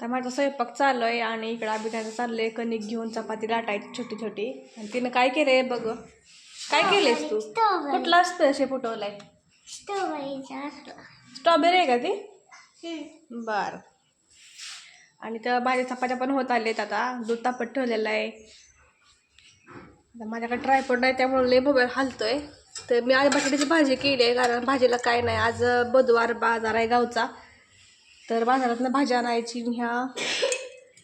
आता माझा स्वयंपाक चालू आहे आणि इकडं अभिनयाचं चाललंय कणिक घेऊन चपाती लाटायची छोटी छोटी. आणि तिनं काय केलंय बघ? काय केलंयस तू? स्ट्रॉबेरी. कुठला असतं असे फुटवलाय? स्ट्रॉबेरीचा स्ट्रॉबेरी आहे का ती? बर. आणि त्या भाजी चपात्या पण होत आलेत आता. दूध तापत ठेवलेलं आहे. आता माझ्याकडे ट्रायपॉड नाही त्यामुळे लय मोबाईल हलतोय. तर मी आज बटाट्याची भाजी केली आहे कारण भाजीला काय नाही. आज बुधवार बाजार आहे गावचा. तर बाजारातनं भाजी आणायची आणि ह्या.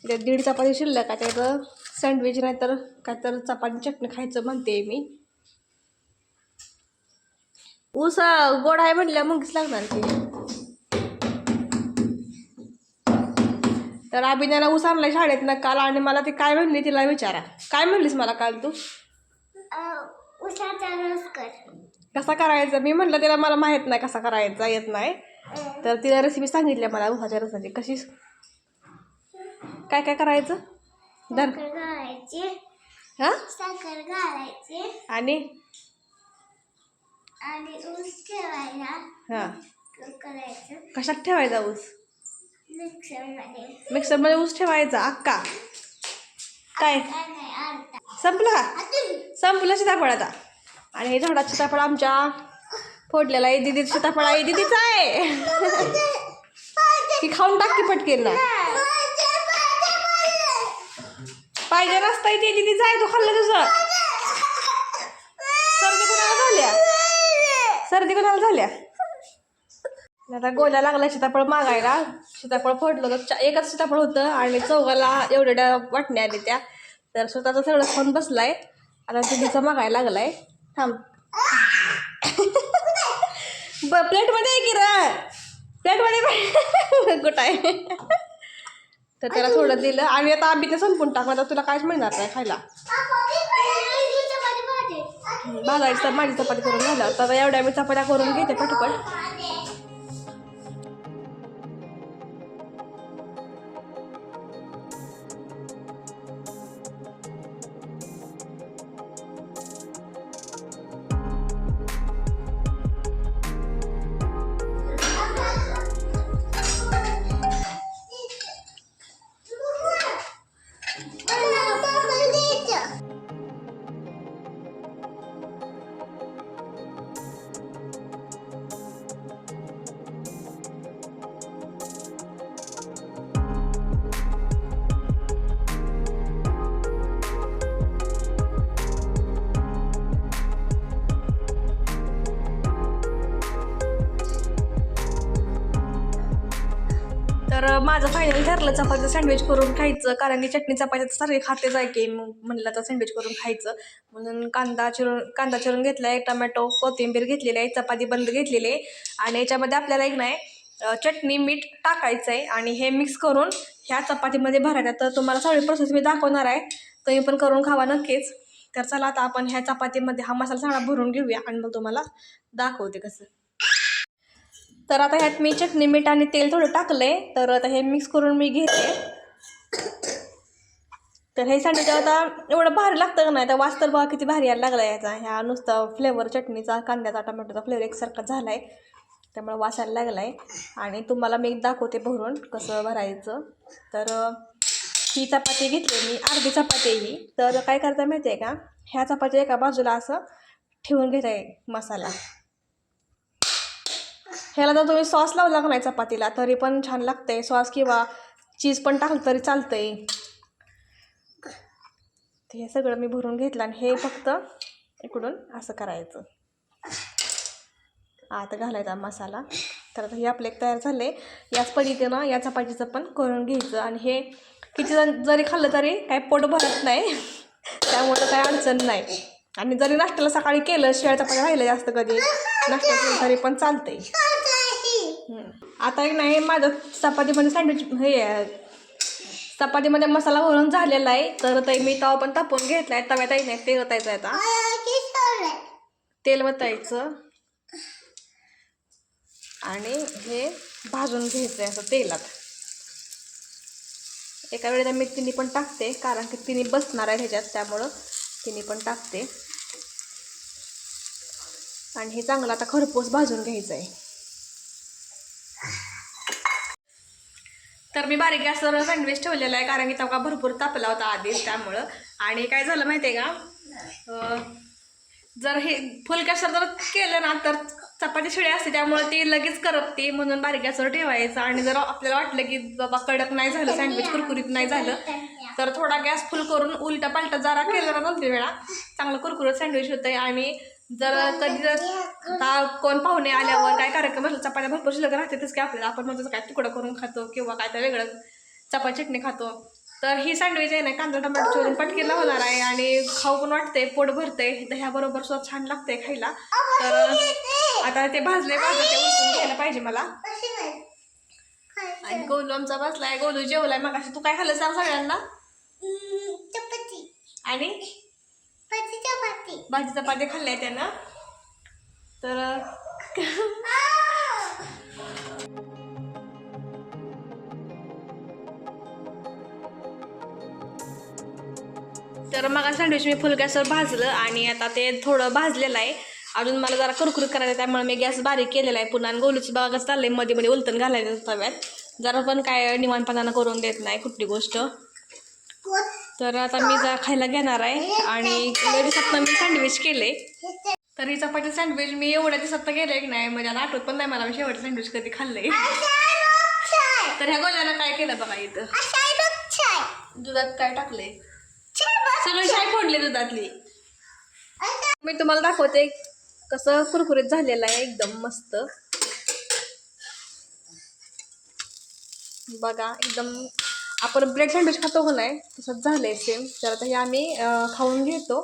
इथे दीड चपाती शिल्लक आहे त्याचं सँडविच नाही तर काय तर चपाती चटणी खायचं म्हणते मी. ऊस गोड आहे म्हणल्या मगच लागणार की. तर अभिनयाला ऊस आणलाय शाळेत ना काल आणि मला ती काय म्हणली तिला विचारा. काय म्हणलीस मला काल तू? उसाचा रस कर. कसा करायचा? मी म्हटलं तिला मला माहीत नाही कसा करायचा येत नाही. तर तिला रेसिपी सांगितली मला उसाच्या रसाची. कशी? काय काय करायचं? धर. साखर घालायची. हां? साखर घालायची. आणि? आणि ऊस ठेवायला हां. क- करायचं. कशात ठेवायचा ऊस? मिक्सरमध्ये. मिक्सरमध्ये ऊस ठेवायचा अक्का. काय? संपला संपलं सीताफळ आता. आणि हे झाडात सीताफळ आमच्या फोडलेला आहे. दिदी सीताफळ आहे. दिदीचा आहे. की खाऊन टाक की पटकेन. ना पाहिजे रस्ता आहे ते जाय तू खाल्लं तुझं. सर्दी कोणाला झाल्या? सर्दी कोणाला झाल्या? आता गोल्या लागला सीताफळ मागायला. सीताफळ फोडलं तर एकच सीताफळ होतं आणि चौघाला एवढ्या वाटण्या आली त्या. तर स्वतःचा सगळं खाऊन बसलाय. आता दिदीचा मागायला लागलाय. थांब. ब प्लेटमध्ये आहे की र? प्लेटमध्ये कुठं आहे? तर त्याला थोडं दिलं. आणि आता आंबीने संपून टाक आता तुला काहीच मिळणार नाही खायला. भाजायची माझी चपाती करून झालं तर आता एवढ्या मी चपात्या करून घेते पटपट तर माझं फायनल ठरलं चपातीचं सँडविच करून खायचं. कारण की चटणी चपाती तर सारखे खाते जाय की मग म्हणलं तर सँडविच करून खायचं. म्हणून कांदा चिरून कांदा चिरून घेतला आहे टमॅटो कोथिंबीर घेतलेली आहे चपाती बंद घेतलेली आहे. आणि याच्यामध्ये आपल्याला एक नाही चटणी मीठ टाकायचं आहे आणि हे मिक्स करून ह्या चपातीमध्ये भरायला. तर तुम्हाला सगळी प्रोसेस मी दाखवणार आहे. तुम्ही पण करून खावा नक्कीच. तर चला आता आपण ह्या चपातीमध्ये हा मसाला सगळा भरून घेऊया. आणि मग तुम्हाला दाखवते कसं. तर आता ह्यात मी चटणी मीठ आणि तेल थोडं टाकलंय. तर आता हे मिक्स करून मी घेते. तर हे सँडविच आता एवढं भारी लागतं का नाही? तर वास तर बघा किती भारी यायला लागला याचा. ह्या नुसता फ्लेवर चटणीचा कांद्याचा टमॅटोचा फ्लेवर एकसारखा झाला आहे त्यामुळे वास यायला लागला आहे आणि तुम्हाला मी दाखवते भरून कसं भरायचं. तर ही चपाती घेतली मी अर्धी चपाती ही. तर काय करता माहिती आहे का? ह्या चपाती एका बाजूला असं ठेवून घेत आहे मसाला. ह्याला जर तुम्ही सॉस लावला का नाही चपातीला तरी पण छान लागते सॉस किंवा चीज पण टाकलं तरी चालतंय. ते हे सगळं मी भरून घेतलं आणि हे फक्त इकडून असं करायचं. आता घालायचा मसाला. तर आता हे आपले एक तयार झाले. याच पद्धतीनं या चपातीचं पण करून घ्यायचं. आणि हे किती जण जरी खाल्लं तरी काही पोट भरत नाही. त्यामुळं काही अडचण नाही. आणि जरी नाश्त्याला सकाळी केलं शिळ्या चपात्या राहिलं जास्त कधी नाश्ता केलं तरी पण चालतंय. आता एक नाही माझं चपातीमध्ये सँडविच हे चपातीमध्ये मसाला भरून झालेला आहे. तर ते मी तवा पण तापवून घेतलाय. तव्यात नाही तेल ओतायचं आहे आता तेल वतायचं. आणि हे भाजून घ्यायचं आहे असं तेलात. एका वेळेला मी तिन्ही पण टाकते कारण की तिन्ही बसणार आहे ह्याच्यात त्यामुळं तिन्ही पण टाकते. आणि हे चांगलं आता खरपूस भाजून घ्यायचं आहे तर मी बारीक गॅसवर सँडविच ठेवलेला आहे कारण की तेव्हा भरपूर तापला होता आधीच त्यामुळं. आणि काय झालं माहिती आहे का जर हे फुल गॅसवर जर केलं ना तर चपाती शिळी असते त्यामुळे ती लगेच करपते म्हणून बारीक गॅसवर ठेवायचं. आणि जर आपल्याला वाटलं की बाबा कडक नाही झालं सँडविच कुरकुरीत नाही झालं तर थोडा गॅस फुल करून उलटा पालटा जरा केलं ना दोन तीन वेळा. चांगलं कुरकुरत सँडविच होतंय आणि जर कधी जर कोण पाहुणे आल्यावर काय कार्यक्रम असला चपात्या भरपूर शिल्लक राहतेच की आपल्याला. आपण म्हणतो काय तुकडं करून खातो किंवा काय तर वेगळं चपात चटणी खातो. तर ही सँडविच आहे ना कांदा टमाटर चोरून पटकीला होणार आहे आणि खाऊ पण वाटते पोट भरते दह्याबरोबर सुद्धा छान लागते खायला. तर आता ते भाजले भाजले ते घ्यायला पाहिजे मला. आणि गोलू आमचा बसलाय. गोलू जेवलाय मग तू काय खाल्लं सांग सगळ्यांना. आणि भाजी चपाती. खाल्ल्या त्यानं. तर तर मग सँडविच मी फुल गॅसवर भाजलं आणि आता ते थोडं भाजलेलं आहे. अजून मला जरा कुरकुरीत करायचं आहे, त्यामुळे मी गॅस बारीक केलेला आहे. पुन्हा गोलूची बागाच चाललंयमध्ये मध्ये उलटण घालायचं तव्यात. जरा पण काय निवांतपणानं करून देत नाही कुठली गोष्ट? तर आता मी जा खायला घेणार आहे आणि एवढ्या दिवसात मी सँडविच केले. तर ही चपाती सँडविच मी एवढ्या दिवसात तर गेले की नाही म्हणजे आता आठवत पण नाही मला मी शेवटचं सँडविच कधी खाल्ले तर ह्या गोल्यानं काय केलं बघा इथं. दुधात काय टाकले छान सगळी शाय फोडली दुधातली. मी तुम्हाला दाखवते कसं कुरकुरीत झालेलं आहे एकदम मस्त. बघा एकदम आपण ब्रेड सँडविच खातो का नाही? तसंच झालं आहे सेम तर आता हे आम्ही खाऊन घेतो.